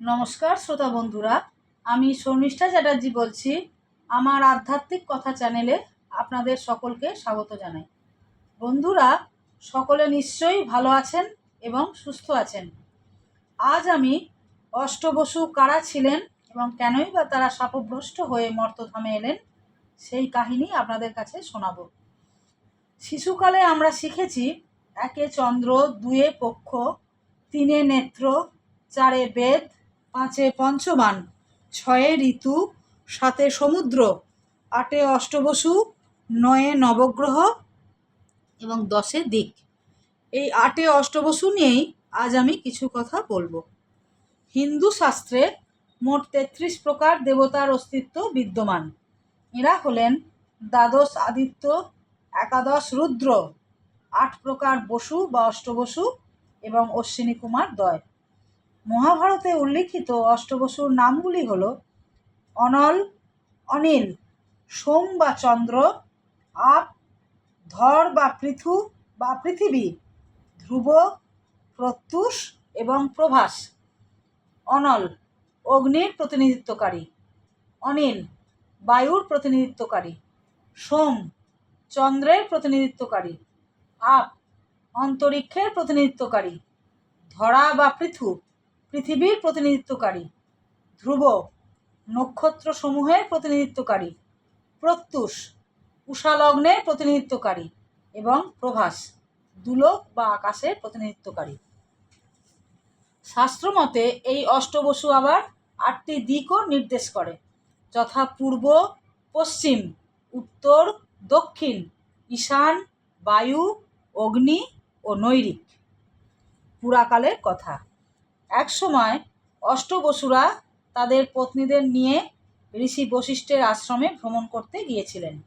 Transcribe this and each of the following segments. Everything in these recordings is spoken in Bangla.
নমস্কার, শ্রোতা বন্ধুরা। আমি শর্মিষ্ঠা চ্যাটার্জি বলছি। আমার আধ্যাত্মিক কথা চ্যানেলে আপনাদের সকলকে স্বাগত জানাই। বন্ধুরা, সকলে নিশ্চয়ই ভালো আছেন এবং সুস্থ আছেন। আজ আমি অষ্টবসু কারা ছিলেন এবং কেনই বা তারা সাপভ্রষ্ট হয়ে মর্তধামে এলেন, সেই কাহিনী আপনাদের কাছে শোনাব। শিশুকালে আমরা শিখেছি, একে চন্দ্র, দুয়ে পক্ষ, তিনে নেত্র, চারে বেদ পাঁচে পঞ্চমান, ছয়ে ঋতু, সাতে সমুদ্র, আটে অষ্টবসু, নয়ে নবগ্রহ এবং দশে দিক। এই আটে অষ্টবসু নিয়েই আজ আমি কিছু কথা বলব। হিন্দু শাস্ত্রে মোট তেত্রিশ প্রকার দেবতার অস্তিত্ব বিদ্যমান। এরা হলেন দ্বাদশ আদিত্য, একাদশ রুদ্র, আট প্রকার বসু বা অষ্টবসু এবং অশ্বিনী কুমার দয়। মহাভারতে উল্লিখিত অষ্টবসুর নামগুলি হল অনল, অনিল, সোম বা চন্দ্র, আপ, ধর বা পৃথু বা পৃথিবী, ধ্রুব, প্রত্যুষ এবং প্রভাস। অনল, অগ্নির প্রতিনিধিত্বকারী। অনিল, বায়ুর প্রতিনিধিত্বকারী। সোম, চন্দ্রের প্রতিনিধিত্বকারী। আপ, অন্তরিক্ষের প্রতিনিধিত্বকারী। ধরা বা পৃথু পৃথিবীর প্রতিনিধিত্বকারী। ধ্রুব নক্ষত্রসমূহের প্রতিনিধিত্বকারী। প্রত্যুষ উষালগ্নের প্রতিনিধিত্বকারী এবং প্রভাস, দুলোক বা আকাশের প্রতিনিধিত্বকারী। শাস্ত্রমতে এই অষ্টবসু আবার আটটি দিকও নির্দেশ করে, যথা পূর্ব, পশ্চিম, উত্তর, দক্ষিণ, ঈশান, বায়ু, অগ্নি ও নৈরিক। পুরাকালের কথা। একসময় অষ্টবসুরা তাদের পত্নীদের নিয়ে ঋষি বশিষ্ঠের আশ্রমে ভ্রমণ করতে গিয়েছিলেন।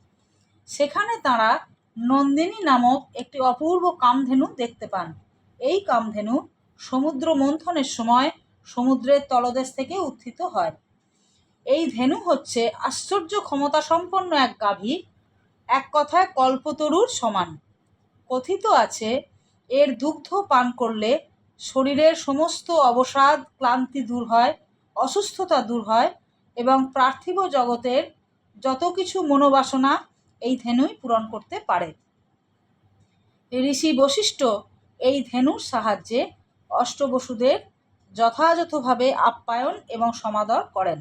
সেখানে তারা নন্দিনী নামক একটি অপূর্ব কামধেনু দেখতে পান। এই কামধেনু সমুদ্র মন্থনের সময় সমুদ্রের তলদেশ থেকে উত্থিত হয়। এই ধেনু হচ্ছে আশ্চর্য ক্ষমতা সম্পন্ন এক গাভী, এক কথায় কল্পতরুর সমান। কথিত আছে, এর দুগ্ধ পান করলে শরীরের সমস্ত অবসাদ, ক্লান্তি দূর হয়, অসুস্থতা দূর হয় এবং পার্থিব জগতের যত কিছু মনোবাসনা এই ধেনুই পূরণ করতে পারে। ঋষি বশিষ্ঠ এই ধেনুর সাহায্যে অষ্টবসুদের যথাযথভাবে আপ্যায়ন এবং সমাদর করেন।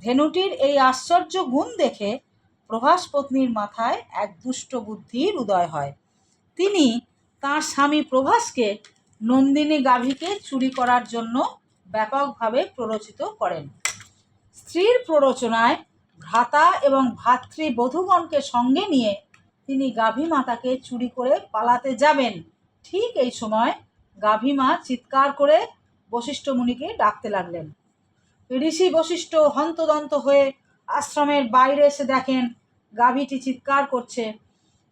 ধেনুটির এই আশ্চর্য গুণ দেখে প্রভাস পত্নীর মাথায় এক দুষ্ট বুদ্ধির উদয় হয়। তিনি তার স্বামী প্রভাসকে নন্দিনী গাভীকে চুরি করার জন্য ব্যাপকভাবে প্ররোচিত করেন। স্ত্রীর প্ররোচনায় ভ্রাতা এবং ভাতৃ বধূগণকে সঙ্গে নিয়ে তিনি গাভী মাতাকে চুরি করে পালাতে যাবেন। ঠিক এই সময় গাভী মা চিৎকার করে বশিষ্ঠ মুনিকে ডাকতে লাগলেন। ঋষি বশিষ্ঠ হন্তদন্ত হয়ে আশ্রমের বাইরে এসে দেখেন গাভীটি চিৎকার করছে।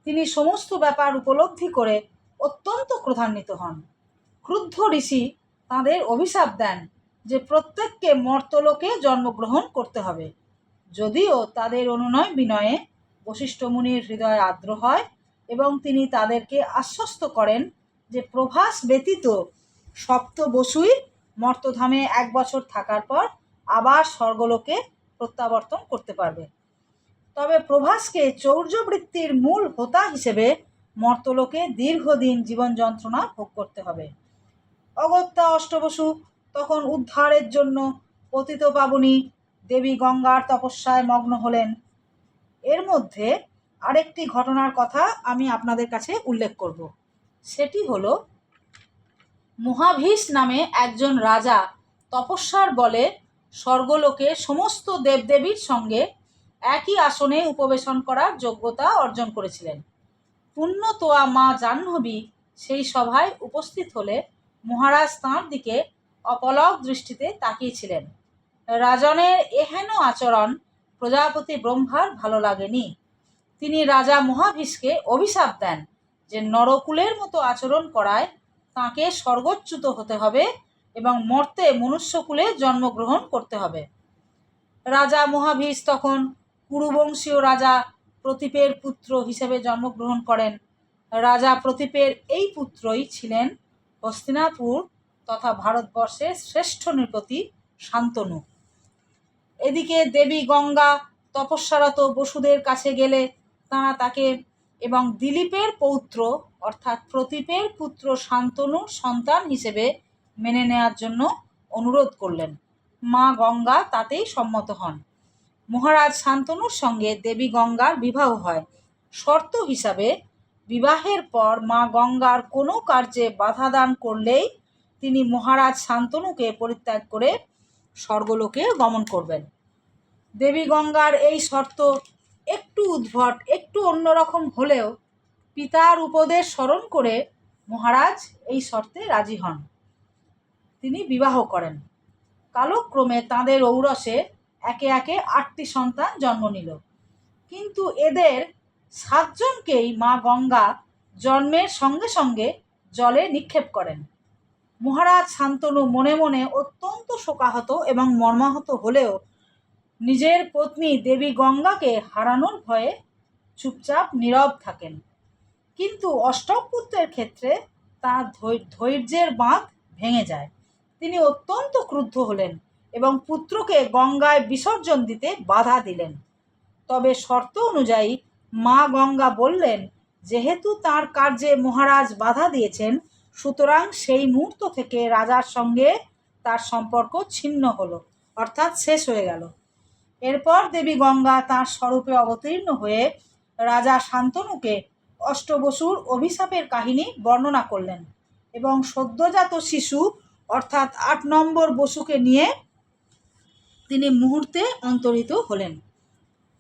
তিনি সমস্ত ব্যাপার উপলব্ধি করে অত্যন্ত ক্রোধান্বিত হন। ক্রুদ্ধ ঋষি তাঁদের অভিশাপ দেন যে প্রত্যেককে মর্তলোকে জন্মগ্রহণ করতে হবে। যদিও তাদের অনুনয় বিনয়ে বশিষ্ঠ মুনির হৃদয় আর্দ্র হয় এবং তিনি তাদেরকে আশ্বস্ত করেন যে প্রভাস ব্যতীত সপ্ত বসুই মর্তধামে এক বছর থাকার পর আবার স্বর্গলোকে প্রত্যাবর্তন করতে পারবে। তবে প্রভাসকে চৌর্যবৃত্তির মূল হোতা হিসেবে মর্তলোকে দীর্ঘদিন জীবন যন্ত্রণা ভোগ করতে হবে। অগত্যা অষ্টবসু, তখন উদ্ধারের জন্য পতিত পাবনী দেবী গঙ্গার তপস্যায় মগ্ন হলেন। এর মধ্যে আরেকটি ঘটনার কথা আমি আপনাদের কাছে উল্লেখ করব। সেটি হলো, মহাভীষ নামে একজন রাজা তপস্যার বলে স্বর্গলোকে সমস্ত দেবদেবীর সঙ্গে একই আসনে উপবেশন করার যোগ্যতা অর্জন করেছিলেন। পুণ্যতোয়া মা জাহ্নবী সেই সভায় উপস্থিত হলে মহারাজ তাঁর দিকে অপলক দৃষ্টিতে তাকিয়েছিলেন। রাজনের এহেন আচরণ প্রজাপতি ব্রহ্মার ভালো লাগেনি। তিনি রাজা মহাভীষকে অভিশাপ দেন যে নরকুলের মতো আচরণ করায় তাকে স্বর্গচ্যুত হতে হবে এবং মর্তে মনুষ্যকুলে জন্মগ্রহণ করতে হবে। রাজা মহাভীষ তখন কুরুবংশীয় রাজা প্রতীপের পুত্র হিসেবে জন্মগ্রহণ করেন। রাজা প্রতীপের এই পুত্রই ছিলেন হস্তিনাপুর তথা ভারতবর্ষের শ্রেষ্ঠ নৃপতি শান্তনু। এদিকে দেবী গঙ্গা, তপস্যারত বসুদের কাছে গেলে তাঁরা তাকে এবং দিলীপের পৌত্র অর্থাৎ প্রতীপের পুত্র শান্তনুর সন্তান হিসেবে মেনে নেওয়ার জন্য অনুরোধ করলেন। মা গঙ্গা তাতেই সম্মত হন। মহারাজ শান্তনুর সঙ্গে দেবী গঙ্গার বিবাহ হয়। শর্ত হিসাবে বিবাহের পর মা গঙ্গার কোনো কার্যে বাধা দান করলেই তিনি মহারাজ শান্তনুকে পরিত্যাগ করে স্বর্গলোকে গমন করবেন। দেবী গঙ্গার এই শর্ত একটু উদ্ভট, একটু অন্যরকম হলেও পিতার উপদেশ স্মরণ করে মহারাজ এই শর্তে রাজি হন। তিনি বিবাহ করেন। কালক্রমে তাঁদের ঔরসে একে একে আটটি সন্তান জন্ম নিল। কিন্তু এদের সাতজনকেই মা গঙ্গা জন্মের সঙ্গে সঙ্গে জলে নিক্ষেপ করেন। মহারাজ শান্তনু মনে মনে অত্যন্ত শোকাহত এবং মর্মাহত হলেও নিজের পত্নী দেবী গঙ্গাকে হারানোর ভয়ে চুপচাপ নীরব থাকেন। কিন্তু অষ্টম পুত্রের ক্ষেত্রে তার ধৈর্যের বাঁধ ভেঙে যায়। তিনি অত্যন্ত ক্রুদ্ধ হলেন এবং পুত্রকে গঙ্গায় বিসর্জন দিতে বাধা দিলেন। তবে শর্ত অনুযায়ী মা গঙ্গা বললেন, যেহেতু তার কার্যে মহারাজ বাধা দিয়েছেন, সুতরাং সেই মুহূর্ত থেকে রাজার সঙ্গে তার সম্পর্ক ছিন্ন হলো, অর্থাৎ শেষ হয়ে গেল। এরপর দেবী গঙ্গা তার স্বরূপে অবতীর্ণ হয়ে রাজা শান্তনুকে অষ্টবসুর অভিশাপের কাহিনী বর্ণনা করলেন এবং সদ্যজাত শিশু, অর্থাৎ আট নম্বর বসুকে নিয়ে তিনি মুহূর্তে অন্তরিত হলেন।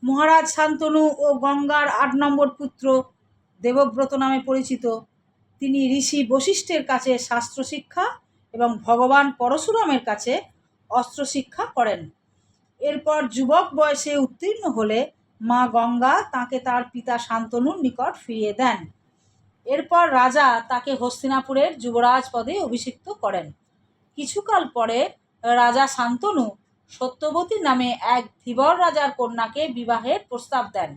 মহারাজ শান্তনু ও গঙ্গার আট নম্বর পুত্র দেবব্রত নামে পরিচিত। তিনি ঋষি বশিষ্ঠের কাছে শাস্ত্র শিক্ষা এবং ভগবান পরশুরামের কাছে অস্ত্র শিক্ষা করেন। এরপর যুবক বয়সে উত্তীর্ণ হলে মা গঙ্গা তাকে তার পিতা শান্তনুর নিকট ফিরিয়ে দেন। এরপর রাজা তাকে হস্তিনাপুরের যুবরাজ পদে অভিষিক্ত করেন। কিছুকাল পরে রাজা শান্তনু সত্যবতী নামে এক ধীবর রাজার কন্যাকে বিবাহের প্রস্তাব দেন।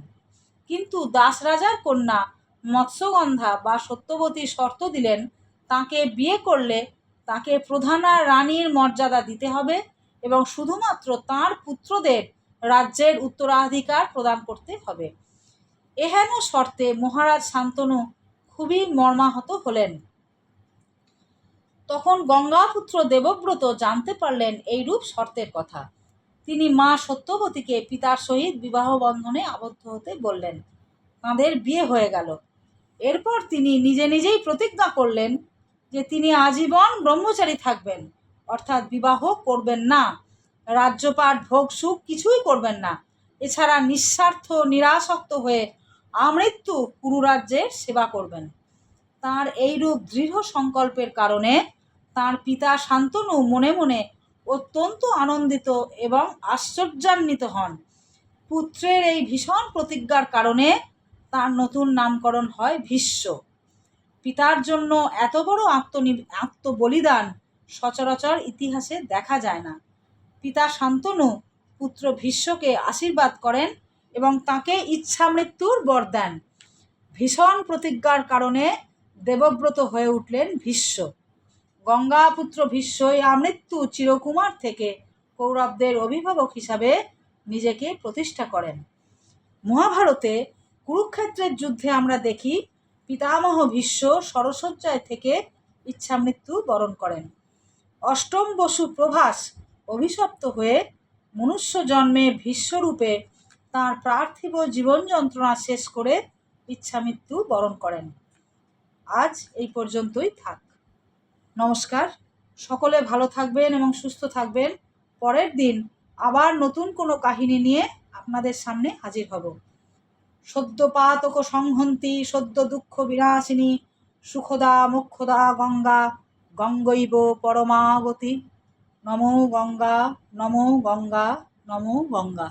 কিন্তু দাস রাজার কন্যা মৎস্যগন্ধা বা সত্যবতী শর্ত দিলেন, তাকে বিয়ে করলে তাকে প্রধানা রানীর মর্যাদা দিতে হবে এবং শুধুমাত্র তার পুত্রদের রাজ্যের উত্তরাধিকার প্রদান করতে হবে। এহেন শর্তে মহারাজ শান্তনু খুবই মর্মাহত হলেন। তখন গঙ্গাপুত্র দেবব্রত জানতে পারলেন এইরূপ শর্তের কথা। তিনি মা সত্যবতীকে পিতার সহিত বিবাহ বন্ধনে আবদ্ধ হতে বললেন, তাঁদের বিয়ে হয়ে গেল। এরপর তিনি নিজে নিজেই প্রতিজ্ঞা করলেন যে তিনি আজীবন ব্রহ্মচারী থাকবেন, অর্থাৎ বিবাহ করবেন না। রাজ্যপাট ভোগ সুখ কিছুই করবেন না। এছাড়া নিঃস্বার্থ নিরাসক্ত হয়ে আমৃত্যু কুরুরাজ্যের সেবা করবেন। তার এইরূপ দৃঢ় সংকল্পের কারণে তার পিতা শান্তনু মনে মনে অত্যন্ত আনন্দিত এবং আশ্চর্যান্বিত হন। পুত্রের এই ভীষণ প্রতিজ্ঞার কারণে তার নতুন নামকরণ হয় ভীষ্ম। পিতার জন্য এত বড় আত্মনি, আত্মবলিদান সচরাচর ইতিহাসে দেখা যায় না। পিতা শান্তনু পুত্র ভীষ্মকে আশীর্বাদ করেন এবং তাকে ইচ্ছা মৃত্যুর বর দেন। ভীষণ প্রতিজ্ঞার কারণে দেবব্রত হয়ে উঠলেন ভীষ্ম। গঙ্গাপুত্র ভীষ্মই আমৃত্যু চিরকুমার থেকে কৌরবদের অভিভাবক হিসাবে নিজেকে প্রতিষ্ঠা করেন। মহাভারতে কুরুক্ষেত্রের যুদ্ধে আমরা দেখি, পিতামহ ভীষ্ম সরসজ্জায় থেকে ইচ্ছামৃত্যু বরণ করেন। অষ্টম বসু প্রভাস অভিশপ্ত হয়ে মনুষ্য জন্মে ভীষ্মরূপে তাঁর পার্থিব জীবন যন্ত্রণা শেষ করে ইচ্ছামৃত্যু বরণ করেন। আজ এই পর্যন্তই থাক। নমস্কার। সকলে ভালো থাকবেন এবং সুস্থ থাকবেন। পরের দিন আবার নতুন কোনো কাহিনী নিয়ে আপনাদের সামনে হাজির হব। সদ্য পাতক সংহন্তি, সদ্য দুঃখ বিনাশিনী সুখদা, মুক্ষদা, গঙ্গা, গঙ্গৈব পরমাগতি। নমো গঙ্গা নমো গঙ্গা নমো গঙ্গা।